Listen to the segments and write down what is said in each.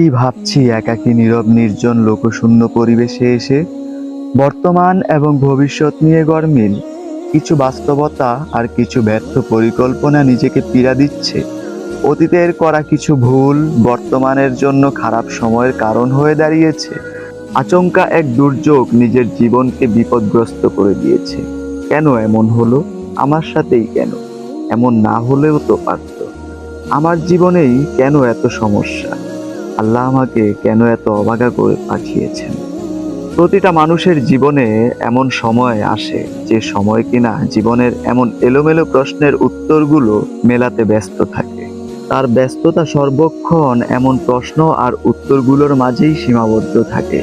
কি ভাবছি, একাকী নীরব নির্জন লোকশূন্য পরিবেশে এসে? বর্তমান এবং ভবিষ্যৎ নিয়ে গরমিল। কিছু বাস্তবতা আর কিছু ব্যর্থ পরিকল্পনা নিজেকে পীড়া দিচ্ছে। অতীতের করা কিছু ভুল বর্তমানের জন্য খারাপ সময়ের কারণ হয়ে দাঁড়িয়েছে। আচমকা এক দুর্যোগ নিজের জীবনকে বিপদগ্রস্ত করে দিয়েছে। কেন এমন হলো? আমার সাথেই কেন? এমন না হলেও তো পারত। আমার জীবনেই কেন এত সমস্যা? আল্লাহ আমাকে কেন এত অবাগা করে পাঠিয়েছেন? প্রতিটা মানুষের জীবনে এমন সময় আসে যে সময় কিনা জীবনের এমন এলোমেলো প্রশ্নের উত্তরগুলো মেলাতে ব্যস্ত থাকে। তার ব্যস্ততা সর্বক্ষণ এমন প্রশ্ন আর উত্তরগুলোর মাঝেই সীমাবদ্ধ থাকে।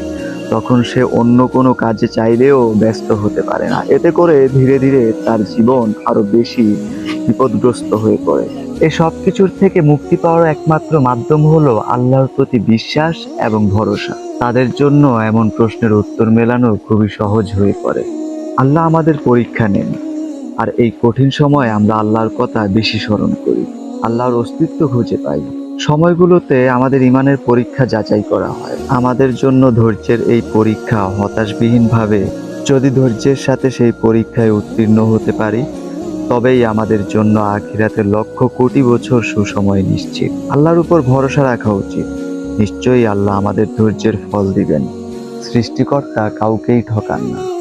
তখন সে অন্য কোনো কাজে চাইলেও ব্যস্ত হতে পারে না। এতে করে ধীরে ধীরে তার জীবন আরও বেশি বিপদগ্রস্ত হয়ে পড়ে। এই সব কিছুর থেকে মুক্তি পাওয়ার একমাত্র মাধ্যম হলো আল্লাহর প্রতি বিশ্বাস এবং ভরসা। তাদের জন্য এমন প্রশ্নের উত্তর মেলানো খুবই সহজ হয়ে পড়ে। আল্লাহ আমাদের পরীক্ষা নেন, আর এই কঠিন সময় আমরা আল্লাহর কথা বেশি স্মরণ করি। আল্লাহর অস্তিত্ব খুঁজে পাই। সময়গুলোতে আমাদের ইমানের পরীক্ষা যাচাই করা হয়। আমাদের জন্য ধৈর্যের এই পরীক্ষা হতাশবিহীনভাবে, যদি ধৈর্যের সাথে সেই পরীক্ষায় উত্তীর্ণ হতে পারি তবেই আমাদের জন্য আখিরাতে লক্ষ কোটি বছর সুসময় নিশ্চিত। আল্লাহর উপর ভরসা রাখা উচিত। নিশ্চয়ই আল্লাহ আমাদের ধৈর্যের ফল দিবেন। সৃষ্টিকর্তা কাউকেই ঠকান না।